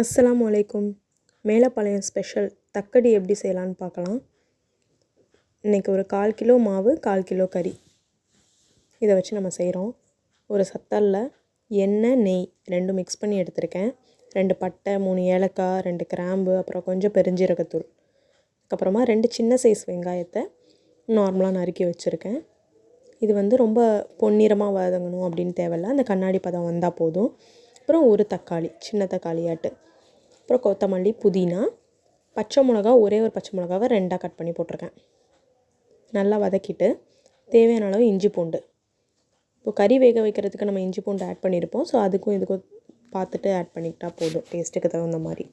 அஸ்லாம் வலைக்கும் மேலப்பாளையம் ஸ்பெஷல் தக்கடி எப்படி செய்யலான்னு பார்க்கலாம். இன்றைக்கி ஒரு கால் கிலோ மாவு கால் கிலோ கறி. இதை வச்சு நம்ம செய்கிறோம் ஒரு சத்தலில் எண்ணெய் நெய் ரெண்டும் மிக்ஸ் பண்ணி எடுத்திருக்கேன். ரெண்டு பட்டை மூணு ஏலக்காய் ரெண்டு கிராம்பு அப்புறம் கொஞ்சம் பெருஞ்சீரகத்தூள். அதுக்கப்புறமா ரெண்டு சின்ன சைஸ் வெங்காயத்தை நார்மலாக நறுக்கி வச்சுருக்கேன். இது வந்து ரொம்ப பொன்னிறமாக வதங்கணும் அப்படின்னு தேவையில்ல. அந்த கண்ணாடி பதம் வந்தால் போதும். அப்புறம் ஒரு தக்காளி சின்ன தக்காளியாட்டு அப்புறம் கொத்தமல்லி புதினா பச்சை மிளகா ஒரே ஒரு பச்சை மிளகாவை ரெண்டாக கட் பண்ணி போட்டிருக்கேன். நல்லா வதக்கிட்டு தேவையான அளவு இஞ்சி பூண்டு. இப்போ கறி வேக வைக்கிறதுக்கு நம்ம இஞ்சி பூண்டு ஆட் பண்ணியிருப்போம் ஸோ அதுக்கும் இதுக்கும் பார்த்துட்டு ஆட் பண்ணிக்கிட்டால் போதும். டேஸ்ட்டுக்கு தகுந்த மாதிரி.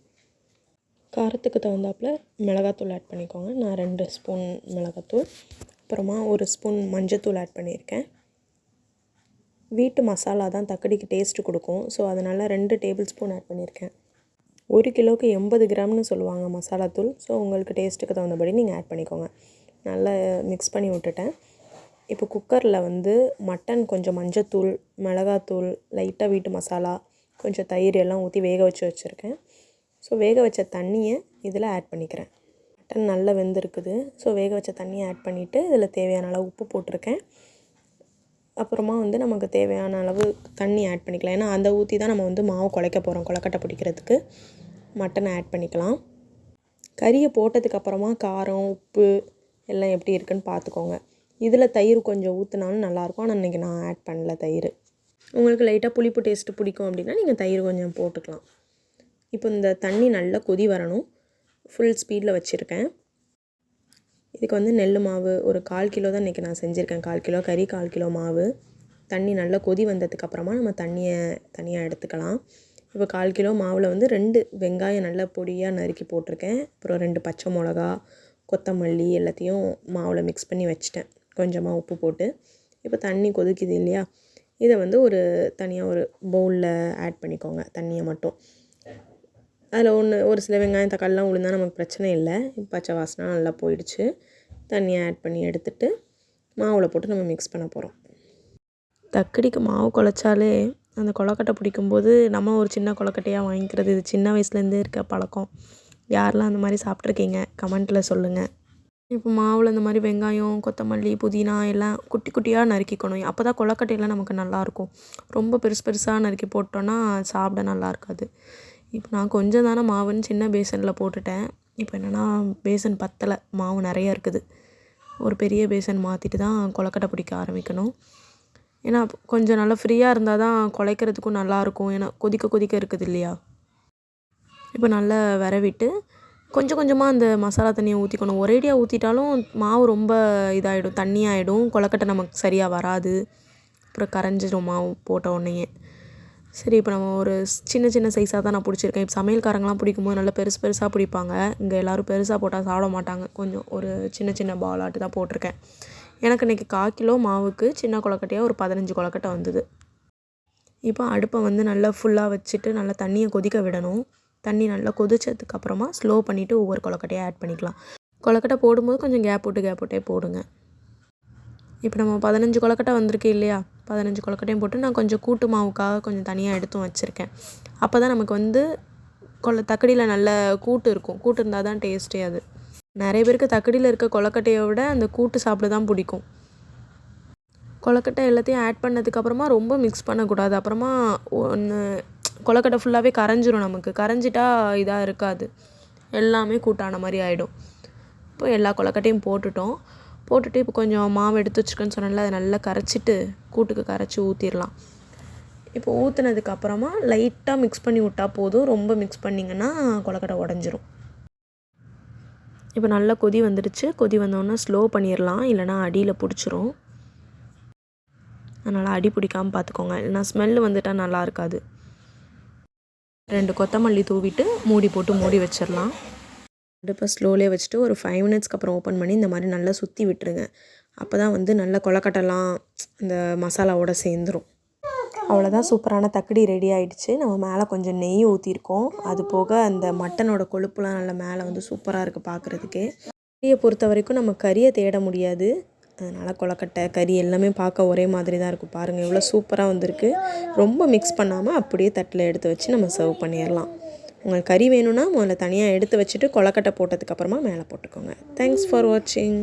காரத்துக்கு தகுந்தாப்புல மிளகாத்தூள் ஆட் பண்ணிக்கோங்க. நான் ரெண்டு ஸ்பூன் மிளகாத்தூள் அப்புறமா ஒரு ஸ்பூன் மஞ்சத்தூள் ஆட் பண்ணியிருக்கேன். வீட்டு மசாலா தான் தக்கடிக்கு டேஸ்ட்டு கொடுக்கும். ஸோ அதனால் ரெண்டு டேபிள் ஸ்பூன் ஆட் பண்ணியிருக்கேன். ஒரு கிலோவுக்கு எண்பது கிராம்னு சொல்லுவாங்க மசாலா தூள். ஸோ உங்களுக்கு டேஸ்ட்டுக்கு தகுந்தபடி நீங்கள் ஆட் பண்ணிக்கோங்க. நல்லா மிக்ஸ் பண்ணி விட்டுட்டேன். இப்போ குக்கரில் வந்து மட்டன் கொஞ்சம் மஞ்சத்தூள் மிளகாத்தூள் லைட்டாக வீட்டு மசாலா கொஞ்சம் தயிர் எல்லாம் ஊற்றி வேக வச்சு வச்சுருக்கேன். ஸோ வேக வச்ச தண்ணியை இதில் ஆட் பண்ணிக்கிறேன். மட்டன் நல்லா வெந்திருக்குது. ஸோ வேக வச்ச தண்ணியை ஆட் பண்ணிவிட்டு இதில் தேவையான அளவு உப்பு போட்டிருக்கேன். அப்புறமா வந்து நமக்கு தேவையான அளவு தண்ணி ஆட் பண்ணிக்கலாம். ஏன்னா அந்த ஊற்றி தான் நம்ம வந்து மாவு குழைக்க போகிறோம் கொலக்கட்டை பிடிக்கிறதுக்கு. மட்டனை ஆட் பண்ணிக்கலாம். கறியை போட்டதுக்கப்புறமா காரம் உப்பு எல்லாம் எப்படி இருக்குன்னு பார்த்துக்கோங்க. இதில் தயிர் கொஞ்சம் ஊற்றினாலும் நல்லாயிருக்கும் ஆனால் இன்றைக்கி நான் ஆட் பண்ணல தயிர். உங்களுக்கு லைட்டாக புளிப்பு டேஸ்ட்டு பிடிக்கும் அப்படின்னா நீங்கள் தயிர் கொஞ்சம் போட்டுக்கலாம். இப்போ இந்த தண்ணி நல்லா கொதி வரணும். ஃபுல் ஸ்பீடில் வச்சுருக்கேன். இதுக்கு வந்து நெல் மாவு ஒரு கால் கிலோ தான் இன்றைக்கி நான் செஞ்சுருக்கேன். கால் கிலோ கறி கால் கிலோ மாவு. தண்ணி நல்லா கொதி வந்ததுக்கப்புறமா நம்ம தண்ணியை தனியாக எடுத்துக்கலாம். இப்போ கால் கிலோ மாவில் வந்து ரெண்டு வெங்காயம் நல்லா பொடியாக நறுக்கி போட்டிருக்கேன். அப்புறம் ரெண்டு பச்சை மிளகா கொத்தமல்லி எல்லாத்தையும் மாவில் மிக்ஸ் பண்ணி வச்சிட்டேன். கொஞ்சமாக உப்பு போட்டு. இப்போ தண்ணி கொதிக்குது இல்லையா? இதை வந்து ஒரு தனியாக ஒரு பவுலில் ஆட் பண்ணிக்கோங்க தண்ணியை மட்டும். அதில் ஒன்று ஒரு சில வெங்காயம் தக்காளிலாம் விழுந்தா நமக்கு பிரச்சனை இல்லை. பச்சை வாசனை நல்லா போயிடுச்சு. தண்ணியை ஆட் பண்ணி எடுத்துட்டு மாவில் போட்டு நம்ம மிக்ஸ் பண்ண போகிறோம் தக்கடிக்கு மாவு குழச்சாலே அந்த கொலக்கட்டை பிடிக்கும்போது நம்ம ஒரு சின்ன கொலக்கட்டையாக வாங்கிக்கிறது இது சின்ன வயசுலேருந்தே இருக்க பழக்கம். யாரெல்லாம் அந்த மாதிரி சாப்பிட்ருக்கீங்க? கமெண்ட்டில் சொல்லுங்கள் இப்போ மாவில் இந்த மாதிரி வெங்காயம் கொத்தமல்லி புதினா எல்லாம் குட்டி குட்டியாக நறுக்கிக்கணும். அப்போ தான் கொலக்கட்டையெல்லாம் நமக்கு நல்லாயிருக்கும். ரொம்ப பெருசு பெருசாக நறுக்கி போட்டோன்னா சாப்பிட நல்லா இருக்காது இப்போ நான் கொஞ்சம் தானே மாவுன்னு சின்ன பேசனில் போட்டுட்டேன். இப்போ என்னென்னா பேசன் பத்தலை. மாவு நிறைய இருக்குது. ஒரு பெரிய பேசன் மாற்றிட்டு தான் கொலக்கட்டை பிடிக்க ஆரம்பிக்கணும். ஏன்னா கொஞ்சம் நல்லா ஃப்ரீயாக இருந்தால் தான் குழைக்கிறதுக்கும் நல்லாயிருக்கும் ஏன்னா கொதிக்க கொதிக்க இருக்குது இல்லையா இப்போ நல்லா விரவிட்டு கொஞ்சம் கொஞ்சமாக அந்த மசாலா தண்ணியை ஊற்றிக்கணும் ஒரேடியாக ஊற்றிட்டாலும் மாவு ரொம்ப இதாகிடும் தண்ணியாகிடும் கொலக்கட்டை நமக்கு சரியாக வராது. அப்புறம் கரைஞ்சிடும் மாவு போட்ட உடனேயே. சரி இப்போ நம்ம ஒரு சின்ன சின்ன சைஸாக தான் நான் பிடிச்சிருக்கேன். இப்போ சமையல்காரங்களாம் பிடிக்கும்போது நல்லா பெருசு பெருசாக பிடிப்பாங்க. இங்கே எல்லோரும் பெருசாக போட்டால் சாப்பிட மாட்டாங்க. கொஞ்சம் ஒரு சின்ன சின்ன பாலாட்டு தான் போட்டிருக்கேன். எனக்கு இன்றைக்கி கால் கிலோ மாவுக்கு சின்ன கொலக்கட்டையாக ஒரு பதினஞ்சு கொலக்கட்டை வந்தது. இப்போ அடுப்பை வந்து நல்லா ஃபுல்லாக வச்சுட்டு நல்லா தண்ணியை கொதிக்க விடணும். தண்ணி நல்லா கொதிச்சதுக்கப்புறமா ஸ்லோ பண்ணிவிட்டு ஒவ்வொரு கொலக்கட்டையாக ஆட் பண்ணிக்கலாம். கொலக்கட்டை போடும்போது கொஞ்சம் கேப் விட்டு கேப் விட்டே போடுங்க. இப்போ நம்ம பதினஞ்சு கொலக்கட்டை வந்திருக்கு இல்லையா? பதினஞ்சு கொலக்கட்டையும் போட்டு நான் கொஞ்சம் கூட்டு மாவுக்காக கொஞ்சம் தனியாக எடுத்தும் வச்சுருக்கேன். அப்போ தான் நமக்கு வந்து கொல தக்கடியில் நல்ல கூட்டு இருக்கும். கூட்டு இருந்தால் தான் டேஸ்ட்டே அது. நிறைய பேருக்கு தக்கடியில் இருக்க கொலக்கட்டையை விட அந்த கூட்டு சாப்பிட தான் பிடிக்கும். கொலக்கட்டை எல்லாத்தையும் ஆட் பண்ணதுக்கப்புறமா ரொம்ப மிக்ஸ் பண்ணக்கூடாது. அப்புறமா ஒன்று கொலக்கட்டை ஃபுல்லாகவே கரைஞ்சிரும் நமக்கு. கரைஞ்சிட்டா இதாக இருக்காது. எல்லாமே கூட்டான மாதிரி ஆகிடும் இப்போ எல்லா கொலக்கட்டையும் போட்டுட்டோம். போட்டுட்டு இப்போ கொஞ்சம் மாவு எடுத்து வச்சுருக்கேன்னு சொன்னேன்ல அதை நல்லா கரைச்சிட்டு கூட்டுக்கு கரைச்சி ஊற்றிடலாம் இப்போ ஊற்றுனதுக்கு அப்புறமா லைட்டாக மிக்ஸ் பண்ணி விட்டால் போதும். ரொம்ப மிக்ஸ் பண்ணிங்கன்னா கொலக்கட்டை உடஞ்சிரும். இப்போ நல்லா கொதி வந்துடுச்சு. கொதி வந்தோடனே ஸ்லோ பண்ணிடலாம் இல்லைனா அடியில் பிடிச்சிரும். அதனால் அடி பிடிக்காமல் பார்த்துக்கோங்க இல்லைனா ஸ்மெல்லு வந்துட்டால் நல்லா இருக்காது. ரெண்டு கொத்தமல்லி தூவிட்டு மூடி போட்டு மூடி வச்சிடலாம் அடுப்பை ஸ்லோலே வச்சுட்டு ஒரு ஃபைவ் மினிட்ஸ்க்கு அப்புறம் ஓப்பன் பண்ணி இந்த மாதிரி நல்லா சுற்றி விட்டுருங்க. அப்போ தான் வந்து நல்லா கொலக்கட்டெல்லாம் அந்த மசாலாவோட சேர்ந்துரும். அவ்வளோதான் சூப்பரான தக்கடி ரெடி ஆகிடுச்சு நம்ம மேலே கொஞ்சம் நெய் ஊற்றிருக்கோம் அது போக அந்த மட்டனோட கொழுப்புலாம் நல்லா மேலே வந்து சூப்பராக இருக்குது பார்க்குறதுக்கே கறியை பொறுத்த வரைக்கும் நம்ம கறியை தேட முடியாது. அதனால் கொலக்கட்டை கறி எல்லாமே பார்க்க ஒரே மாதிரி தான் இருக்கும் பாருங்கள் எவ்வளோ சூப்பராக வந்திருக்கு. ரொம்ப மிக்ஸ் பண்ணாமல் அப்படியே தட்டில் எடுத்து வச்சு நம்ம சர்வ் பண்ணிடலாம். உங்களுக்கு கறி வேணும்னா முதல்ல தனியாக எடுத்து வச்சுட்டு கொலக்கட்டை போட்டதுக்கப்புறமா மேலே போட்டுக்கோங்க. தேங்க்ஸ் ஃபார் வாட்சிங்